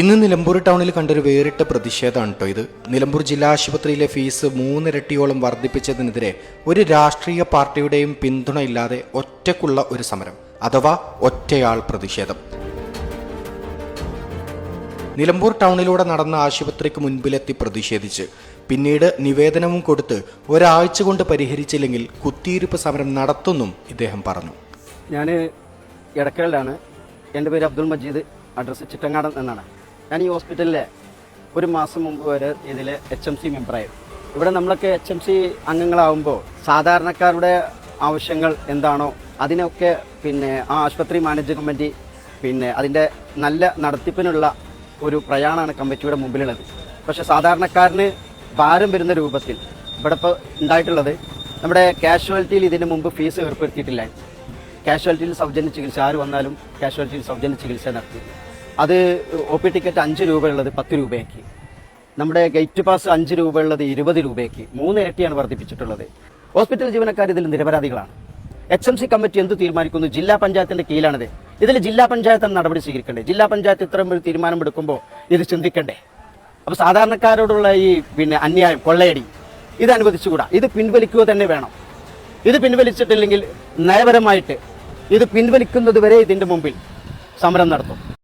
ഇന്ന് നിലമ്പൂർ ടൗണിൽ കണ്ടൊരു വേറിട്ട പ്രതിഷേധമാണ് കേട്ടോ ഇത്. നിലമ്പൂർ ജില്ലാ ആശുപത്രിയിലെ ഫീസ് മൂന്നിരട്ടിയോളം വർദ്ധിപ്പിച്ചതിനെതിരെ ഒരു രാഷ്ട്രീയ പാർട്ടിയുടെയും പിന്തുണയില്ലാതെ ഒറ്റക്കുള്ള ഒരു സമരം അഥവാ ഒറ്റയാൾ പ്രതിഷേധം. നിലമ്പൂർ ടൗണിലൂടെ നടന്ന ആശുപത്രിക്ക് മുൻപിലെത്തി പ്രതിഷേധിച്ച്. പിന്നീട് നിവേദനവും കൊടുത്ത് ഒരാഴ്ച കൊണ്ട് പരിഹരിച്ചില്ലെങ്കിൽ കുത്തിയിരിപ്പ് സമരം നടത്തുന്നും ഇദ്ദേഹം പറഞ്ഞു. ഞാൻ ഇടക്കലിലാണ് എന്റെ പേര് അബ്ദുൾ മജീദ്. അഡ്രസ്സ് ചിറ്റങ്ങാടൻ എന്നാണ്. ഞാൻ ഈ ഹോസ്പിറ്റലിലെ ഒരു മാസം മുമ്പ് വരെ ഇതിൽ എച്ച് എം സി മെമ്പറായിരുന്നു ഇവിടെ നമ്മളൊക്കെ എച്ച് എം സി അംഗങ്ങളാവുമ്പോൾ സാധാരണക്കാരുടെ ആവശ്യങ്ങൾ എന്താണോ അതിനൊക്കെ പിന്നെ ആ ആശുപത്രി മാനേജ്മെന്റ് പിന്നെ അതിന്റെ നല്ല നടത്തിപ്പിനുള്ള ഒരു പ്രയാണമാണ് കമ്മിറ്റിയുടെ മുമ്പിലുള്ളത്. പക്ഷെ സാധാരണക്കാരന് ഭാരം വരുന്ന രൂപത്തിൽ ഇവിടെ ഇപ്പോൾ ഉണ്ടായിട്ടുള്ളത് നമ്മുടെ കാഷ്വാലിറ്റിയിൽ ഇതിന് മുമ്പ് ഫീസ് ഏർപ്പെടുത്തിയിട്ടില്ല. കാഷ്വാലിറ്റിയിൽ സൗജന്യ ചികിത്സ ആര് വന്നാലും കാഷ്വാലിറ്റിയിൽ സൗജന്യ ചികിത്സ നടത്തി അത് ഒ പി ടിക്കറ്റ് അഞ്ച് രൂപ ഉള്ളത് പത്ത് രൂപയാക്കി. നമ്മുടെ ഗേറ്റ് പാസ് അഞ്ച് രൂപ ഉള്ളത് ഇരുപത് രൂപയാക്കി. മൂന്ന് ഇരട്ടിയാണ് വർദ്ധിപ്പിച്ചിട്ടുള്ളത്. ഹോസ്പിറ്റൽ ജീവനക്കാർ ഇതിൽ നിരപരാധികളാണ്. എച്ച് എം സി കമ്മിറ്റി എന്ത് തീരുമാനിക്കുന്നു? ജില്ലാ പഞ്ചായത്തിന്റെ കീഴിലാണിത്. ഇതിൽ ജില്ലാ പഞ്ചായത്താണ് നടപടി സ്വീകരിക്കേണ്ടത്. ജില്ലാ പഞ്ചായത്ത് ഇത്തരം ഒരു തീരുമാനം എടുക്കുമ്പോൾ ഇത് ചിന്തിക്കണ്ടേ? അപ്പോൾ സാധാരണക്കാരോടുള്ള ഈ പിന്നെ അന്യായം കൊള്ളയടി ഇത് അനുവദിച്ചുകൂടാ? ഇത് പിൻവലിക്കുക തന്നെ വേണം. ഇത് പിൻവലിച്ചിട്ടില്ലെങ്കിൽ നയപരമായിട്ട് ഇത് പിൻവലിക്കുന്നത് വരെ ഇതിന്റെ മുമ്പിൽ സമരം നടത്തും.